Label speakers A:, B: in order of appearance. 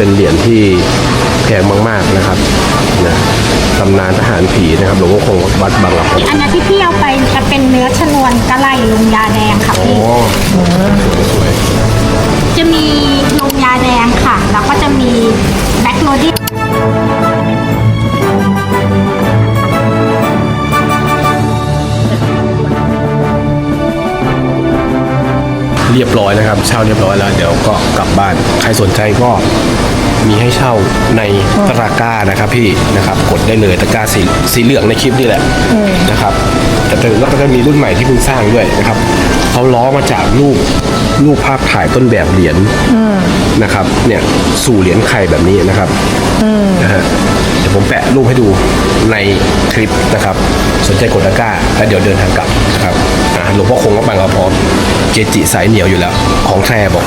A: เป็นเหรียญที่แพงมากๆนะครับนะตำนานทหารผีนะครับหลวงพ่อคงวัดบางละมุง
B: อันนี้ที่พี่เอาไปจะเป็นเนื้อชนวนกะไหล่ลงยาแดงค่ะ
A: อ๋อ
B: พี่
A: เรียบร้อยนะครับ เช่าเรียบร้อยแล้ว เดี๋ยวก็กลับบ้าน ใครสนใจก็มีให้เช่าในตะกร้านะครับพี่นะครับกดได้เลยตะกร้าสีสีเหลืองในคลิปนี่แหละนะครับแต่แต่แล้วก็จะมีรุ่นใหม่ที่เพิ่งสร้างด้วยนะครับเขาล้อมาจากรูปรูปภาพถ่ายต้นแบบเหรียญนะครับ เนี่ยสู่เหรียญไข่แบบนี้นะครับนะฮะเดี๋ยวผมแปะรูปให้ดูในคลิปนะครับ สนใจกดตะกร้าแล้วเดี๋ยวเดินทางกลับนะครับอ่าหลวงพ่อคงก็ปังเราพร้อม เกจิสายเหนียวอยู่แล้ว ของแท้บอก